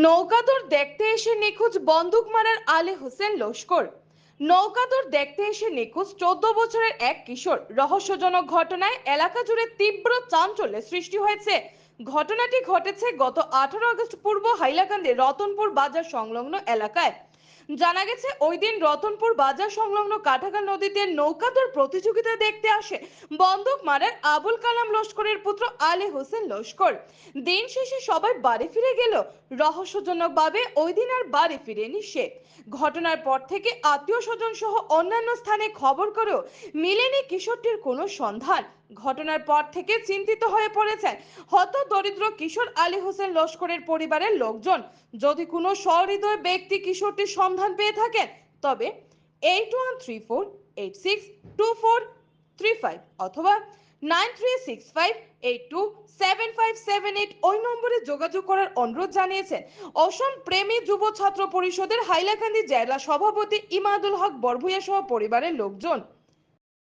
নৌকাদর দেখতে এসে নিখোঁজ বন্দুক মারার আলে হোসেন লস্কর। নৌকাদর দেখতে এসে নিখোঁজ চোদ্দ বছরের এক কিশোর। রহস্যজনক ঘটনায় এলাকা জুড়ে তীব্র চাঞ্চল্যের সৃষ্টি হয়েছে। ঘটনাটি ঘটেছে গত আঠারো আগস্ট পূর্ব হাইলাকান্দি রতনপুর বাজার সংলগ্ন এলাকায়। জানা গেছে, ওই দিন রতনপুর বাজার সংলগ্ন কাটাখাল নদীতে নৌকাদর প্রতিযোগিতা দেখতে আসে বন্দুক মারার আবুল কালাম লস্করের পুত্র আলী হোসেন লস্কর। দিন শেষে সবাই বাড়ি ফিরে গেল। রহস্যজনকভাবে ওই দিন আর বাড়ি ফিরেনি সে। ঘটনার পর থেকে আত্মীয় স্বজন সহ অন্যান্য স্থানে খবর করেও মিলেনি কিশোরটির কোনো সন্ধান। ঘটনার পর থেকে চিন্তিত হয়ে পড়েছেন হত দরিদ্র কিশোর আলী হোসেন লস্করের পরিবারের লোকজন। যদি কোনো সহৃদয় ব্যক্তি কিশোরটির সন্ধান পেয়ে থাকেন। তবে eight one three four eight six two four three five অথবা nine three six five eight two seven five seven eight ওই নম্বরে যোগাযোগ করার অনুরোধ জানিয়েছেন। অসম প্রেমী যুব ছাত্র পরিষদের হাইলাকান্দি জেলা সভাপতি ইমাদুল হক বরভুইয়া সহ পরিবারের লোকজন।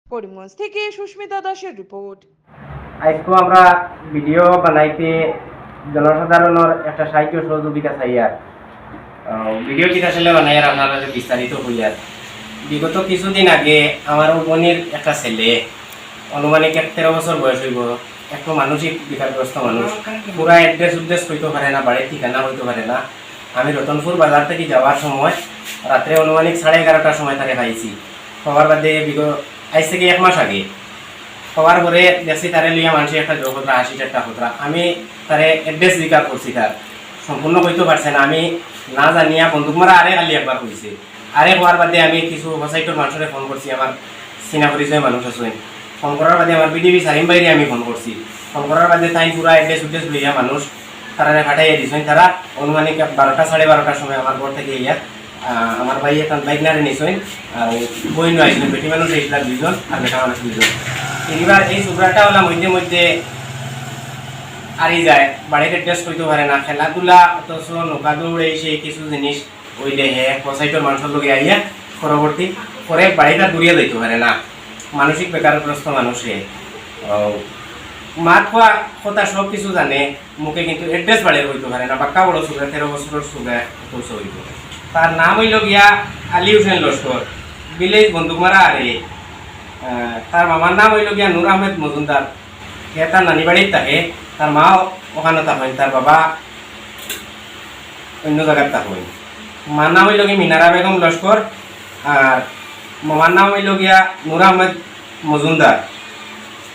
করিমগঞ্জ থেকে সুস্মিতা দাসের রিপোর্ট। আজকে আমরা ভিডিও বানাইতে জনসাধারণের একটা সাহায্য সহযোগিতা চাই আর। ভিডিও কিটা ছেলে বানাই আর আপনারা বিস্তারিত হই আর বিগত কিছুদিন আগে আমার বোনের একটা ছেলে, অনুমানিক এক তেরো বছর বয়স হইব, একটু মানসিক বিকারগ্রস্ত মানুষ। পুরা অ্যাড্রেস উদ্রেস হইতে পারে না, বাড়ির ঠিকানা হইতে পারে না। আমি রতনপুর বাজার থেকে যাওয়ার সময় রাত্রে অনুমানিক সাড়ে এগারোটার সময় তাকে পাইছি। সবার বাদে বিগত, আজ থেকে এক মাস আগে। সবার ঘরে দেখছি তারে লিয়া মানুষের একটা হতরা আশি টাকা হতরা আমি তারে অ্যাড্রেস জিজ্ঞাসা করছি তার। সম্পূর্ণ কইতে না, আমি না জানিয়া বন্দুক মারা আরে খালি একবার কইছে আরে হওয়ার বাদে আমি কিছু হোসাইটোর মানুষের ফোন করছি আমার চিনা পরিচয় মানুষ আছে ফোন করার বাদে আমার বিডিবি সারিম বাইরে আমি ফোন করছি ফোন করার বাদে তাই পুরা অ্যাড্রেস উড্রেস লইয়া মানুষ তারা ফাটাইয়া দিছেন তারা অনুমানিক বারোটা সাড়ে বারোটার সময় আমার ঘর থেকে ইয়া আমার ভাই এখন বাইক নারে নিছেন বই নয় বেটি মানুষ এইগুলা দুইজন আর বেটা মানুষ দুইজন। এবার এই সুগ্রাটা হলাম মধ্যে মধ্যে হারি যায় বাড়িতে টেস্ট করতে পারে না, খেলাধুলা অথচ নৌকা দৌড় সেই কিছু জিনিস ওই দেহে পঁচাইটোর মানুষের লগে আইয়া পরবর্তী পরে বাড়িটা দূরিয়ে যাইতে পারে না। মানসিক বেকারগ্রস্ত মানুষে। মাত খোয়া কথা সব কিছু জানে মুখে কিন্তু এড্রেস বাড়িয়ে হইতে পারে না, বাক্কা বড় সুগা তেরো বছরের সুগা তুলস হইব তার নাম হইল গিয়া আলী হোসেন লস্কর ভিলেজ বন্দুকমারা আরে তার মামার নাম হইল গিয়া নূর আহমেদ মজুমদার তার নানি থাকে তার মা ওখানে থাকেন, তার বাবা অন্য জায়গার থাকেন। মার নাম হইল গিয়া মিনারা বেগম লস্কর আর মামার নাম হইল গিয়া নূর আহমেদ মজুমদার।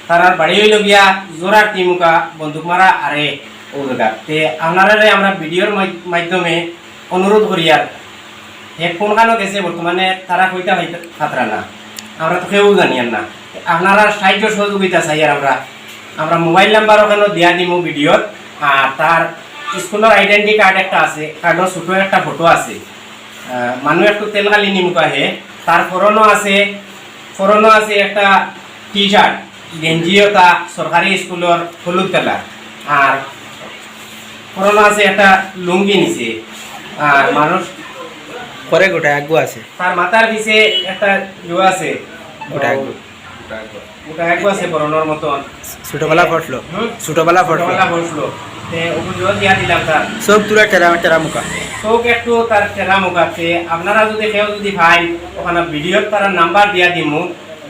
তার আর বাড়ি হইল গিয়া জোড়া টিমুকা বন্দুক মারা আরে ও জায়গা তে আপনারা আমরা ভিডিওর মাধ্যমে অনুরোধ করি আর কোনখানো গেছে বর্তমানে তারা কইতা হইতে খাতরা না। আমরা তো কেউ জানি না। আপনারা সাহায্য সহযোগিতা চাই আর আমরা আমরা মোবাইল নাম্বার ওখানে দিয়া দিব ভিডিওত। আর তার স্কুলের আইডেন্টি কার্ড একটা আছে কার্ডের ছোট একটা ফটো আছে। আহ, মানুষ একটু তেল খালি নিমুকা হে তার ফরনও আছে ফরনও আছে একটা টি শার্ট গেঞ্জিও তা সরকারি স্কুলের হলুদ কালার আর ফরনও আছে একটা লুঙ্গি নিছে আর মানুষ পরে গোটা আগ্গু আছে তার মাথার পিছে একটা ইয়ে আছে। গোটা আগ্গু ওটা একবার আছে বরণর মতন। ছোটবেলা ফটলো হুম? ছোটবেলা ফটলো ছোটবেলা বসল তে ওগুলো জল দিয়া দিলাম তার। সব তুলা টেরা একটু তার টেরা আপনারা যদি কেউ যদি ভাই ওখানে ভিডিওর তার নাম্বার দিয়া দিমু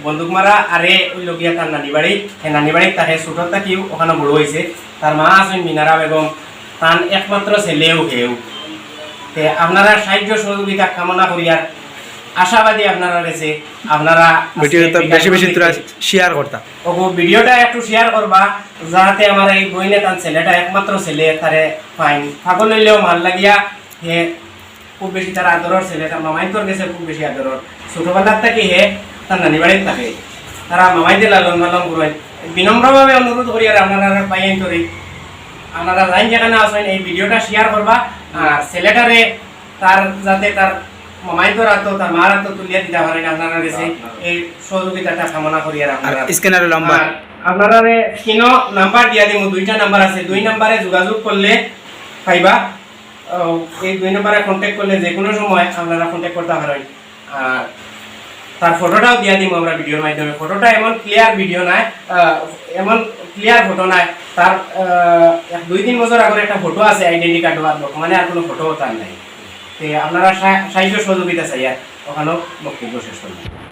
বন্দুক মারা আরে ওই লগিয়া তার নানি বাড়ি সেই নানি বাড়ি ছোট থাকিও ওখানে বড় হয়েছে তার মা আছেন মিনারা বেগম। তার একমাত্র ছেলেও হেউ তে আপনারা সাহায্য সহযোগিতা কামনা করি আর আশাবাদী আপনারা রয়েছে। আপনারা ভিডিও তো আজকে বেশি বেশি তোরা শেয়ার করতা। ওগো ভিডিওটা একটু শেয়ার করবা যাতে আমার এই বইনে তার ছেলেটা একমাত্র ছেলে তারে ফাইন পাগল হইলেও ভালো লাগিয়া হে খুব বেশি তার আদরের ছেলে তার মামাই তোর গেছে খুব বেশি আদরের। ছোটবেলার থাকি হে তার নানি বাড়িতে থাকে। তারা মামাই দিয়ে লালন পালন করেন। বিনম্রভাবে অনুরোধ করি আর আপনারা পাইন করি আপনারা লাইন যেখানে আসেন এই ভিডিওটা শেয়ার করবা। আর ছেলেটারে তার যাতে তার মামাই তোর আতো তার মার আতো তুলিয়া দিতে পারেন আপনারা গেছে এই সহযোগিতাটা কামনা করি আর আর আপনারা স্ক্যানারের লম্বা আপনারা কিনো নাম্বার দিয়া দিব দুইটা নাম্বার আছে। দুই নাম্বারে যোগাযোগ করলে পাইবা। এই দুই নাম্বারে কন্ট্যাক্ট করলে যে কোনো সময় আপনারা কন্ট্যাক্ট করতে পারেন আর তার ফটোটাও দিয়ে দিব আমরা ভিডিওর মাধ্যমে। ফটোটা এমন ক্লিয়ার ভিডিও নাই। এমন ক্লিয়ার ফটো নাই। তার দুই তিন বছর আগের একটা ফটো আছে আইডেন্টি কার্ড বর্তমানে আর কোনো ফটো তার নাই। আপনারা সাহায্য সহযোগিতা চাই আর ওখানেও বক্তব্য শেষ করবেন